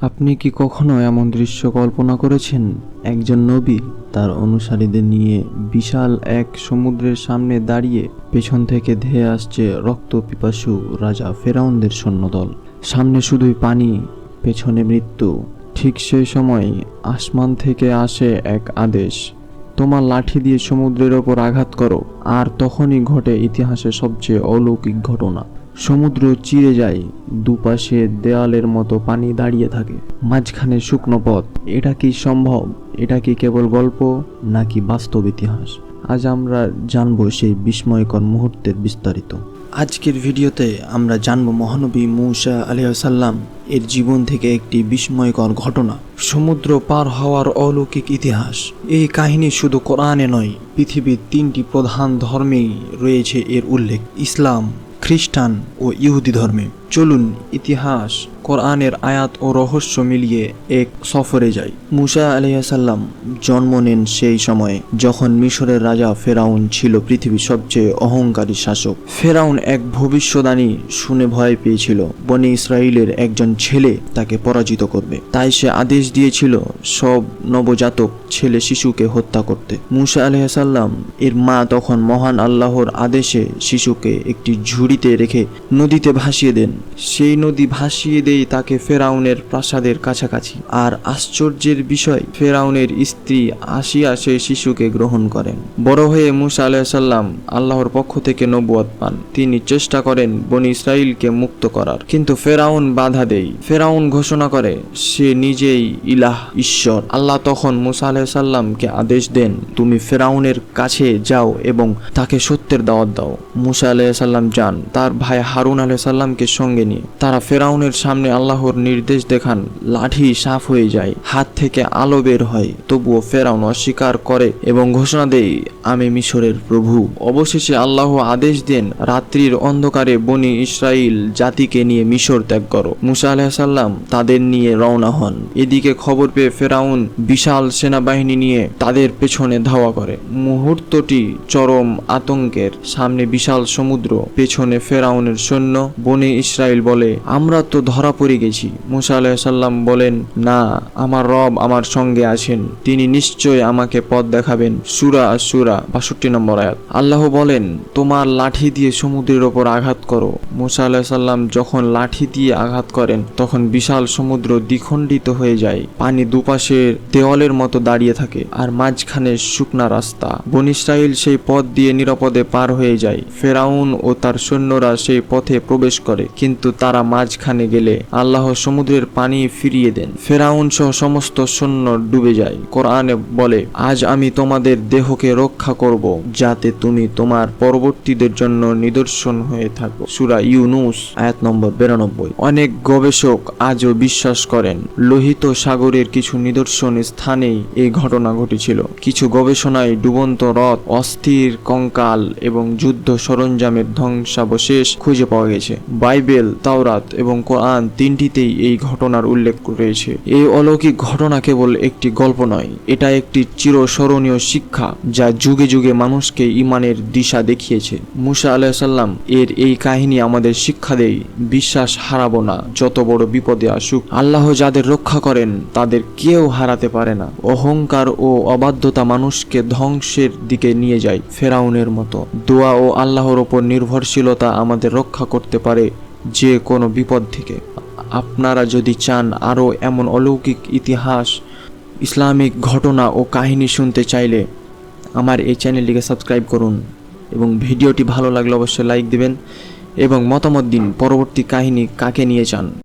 আপনি কি কখনো এমন দৃশ্য কল্পনা করেছেন? একজন নবী তার অনুসারীদের নিয়ে বিশাল এক সমুদ্রের সামনে দাঁড়িয়ে পেছন থেকে ধেয়ে আসছে রক্ত পিপাসু রাজা ফেরাউনদের সৈন্যদল। সামনে শুধুই পানি, পেছনে মৃত্যু। ঠিক সেই সময় আসমান থেকে আসে এক আদেশ, তোমার লাঠি দিয়ে সমুদ্রের ওপর আঘাত করো। আর তখনই ঘটে ইতিহাসের সবচেয়ে অলৌকিক ঘটনা। সমুদ্র চিরে যায়, দুপাশে দেয়ালের মতো পানি দাঁড়িয়ে থাকে। মাঝখানে শুকনো পথ। এটা কি সম্ভব? এটা কি কেবল গল্প, নাকি বাস্তব ইতিহাস? আজ আমরা জানব সেই বিস্ময়কর মুহূর্তের বিস্তারিত। আজকের ভিডিওতে আমরা জানব মহানবী মূসা আলিয়াসাল্লাম এর জীবন থেকে একটি বিস্ময়কর ঘটনা। সমুদ্র পার হওয়ার অলৌকিক ইতিহাস। এই কাহিনী শুধু কোরআনে নয়, পৃথিবীর তিনটি প্রধান ধর্মেই রয়েছে এর উল্লেখ। ইসলাম খ্রিস্টান ও ইহুদি ধর্মে। চলুন ইতিহাস কোরআনের আয়াত ও রহস্য মিলিয়ে এক সফরে যায়। মুসা আলাইসাল্লাম জন্ম নেন সেই সময়ে, যখন মিশরের রাজা ফেরাউন ছিল পৃথিবীর সবচেয়ে অহংকারী শাসক। ফেরাউন এক ভবিষ্যদানী শুনে ভয় পেয়েছিল, বনি ইসরায়েলের একজন ছেলে তাকে পরাজিত করবে। তাই সে আদেশ দিয়েছিল, সব নবজাতক ছেলে শিশুকে হত্যা করতে। মুসা আলাইসাল্লাম এর মা তখন মহান আল্লাহর আদেশে শিশুকে একটি ঝুড়িতে রেখে নদীতে ভাসিয়ে দেন। সেই নদী ভাসিয়ে দেই তাকে ফেরাউনের প্রাসাদের কাছাকাছি। আর আশ্চর্যের বিষয়, ফেরাউনের স্ত্রী আসিয়া সেই শিশুকে গ্রহণ করেন। বড় হয়ে মুসা আলাইসাল্লাম আল্লাহর পক্ষ থেকে নবুয়ত পান। তিনি চেষ্টা করেন বনি ইসরায়েলকে মুক্ত করার। কিন্তু ফেরাউন বাধা দেয়। ফেরাউন ঘোষণা করে, সে নিজেই ইলাহ, ঈশ্বর। আল্লাহ তখন মুসা আলাইসাল্লামকে আদেশ দেন, তুমি ফেরাউনের কাছে যাও এবং তাকে সত্যের দাওয়াত দাও। মুসা আলাইসাল্লাম যান। তার ভাই হারুন আলাইসাল্লামকে সঙ্গে নিয়ে। তারা ফেরাউনের সামনে আল্লাহর নির্দেশ দেখান, লাঠি সাফ হয়ে যায়, হাত থেকে আলো বের হয়, তবুও ফেরাউন অস্বীকার করে এবং ঘোষণা দেয়, আমি মিশরের প্রভু। অবশেষে আল্লাহ আদেশ দেন, রাত্রির অন্ধকারে বনি ইসরাইল জাতিকে নিয়ে মিশর ত্যাগ করো। মুসা আলাহিসাল্লাম তাদের নিয়ে রওনা হন। এদিকে খবর পেয়ে ফেরাউন বিশাল সেনাবাহিনী নিয়ে তাদের পেছনে ধাওয়া করে। মুহূর্তটি চরম আতঙ্কের। সামনে বিশাল সমুদ্র, পেছনে ফেরাউনের সৈন্য, বনে ইসরায়েল বলে, আমরা তো ধরা পড়ে গেছি। মুসা আলাহিসাল্লাম বলেন, না, আমার রব আমার সঙ্গে আছেন। তিনি নিশ্চয় আমাকে পথ দেখাবেন। সুরা সুরা বাষট্টি নম্বর আয়াত। আল্লাহ বলেন, তোমার লাঠি দিয়ে সমুদ্রের ওপর আঘাত করো। মুসা আলাহিসাল্লাম যখন লাঠি দিয়ে আঘাত করেন, তখন বিশাল সমুদ্র দ্বিখণ্ডিত হয়ে যায়। পানি দুপাশের দেওয়ালের মতো দাঁড়িয়ে থাকে আর মাঝখানে শুকনা রাস্তা। বন ইসরায়েল সেই পথ দিয়ে নিরাপদে পার হয়ে যায়। ফেরাউন ও তার সৈন্যরা সেই পথে প্রবেশ করে, কিন্তু তারা মাঝখানে গেলে আল্লাহ সমুদ্রের পানি ফিরিয়ে দেন। ফেরাউন সহ সমস্ত সৈন্য ডুবে যায়। কোরআনে বলে, আজ আমি তোমাদের দেহকে রক্ষা করব, যাতে তুমি তোমার পরবর্তীদের জন্য নিদর্শন হয়ে থাকো। সুরা ইউনুস, আয়াত নম্বর বিরানব্বই। অনেক গবেষক আজও বিশ্বাস করেন, লোহিত সাগরের কিছু নিদর্শন স্থানেই এই ঘটনা ঘটেছিল। কিছু গবেষণায় ডুবন্ত রথ অস্থির কঙ্কাল এবং যুদ্ধ সরঞ্জামের ধ্বংসাবশেষ খুঁজে পাওয়া গেছে। বাইবেল, তাওরাত এবং কোরআন তিনটিতেই এই ঘটনার উল্লেখ রয়েছে। এই অলৌকিক ঘটনা কেবল একটি গল্প নয়, এটা একটি চিরস্মরণীয় শিক্ষা যা যুগে যুগে মানুষকে ইমানের দিশা দেখিয়েছে। মুসা আলাহিসাল্লাম এর এই কাহিনী আমাদের শিক্ষা দেয়, বিশ্বাস হারাবো না, যত বড় বিপদে আসুক, আল্লাহ যাদের রক্ষা করেন, তাদের কেউ হারাতে পারে না। অহংকার ও অবাধ্যতা মানুষকে ধ্বংসের দিকে নিয়ে যায় ফেরাউনের মতো। দোয়া ও আল্লাহর ওপর নির্ভরশীলতা আমাদের রক্ষা করতে পারে যে কোনো বিপদ থেকে। আপনারা যদি চান আরও এমন অলৌকিক ইতিহাস, ইসলামিক ঘটনা ও কাহিনী শুনতে চাইলে আমার এই চ্যানেলটিকে সাবস্ক্রাইব করুন এবং ভিডিওটি ভালো লাগলে অবশ্যই লাইক দেবেন এবং মতামত দিন পরবর্তী কাহিনী কাকে নিয়ে চান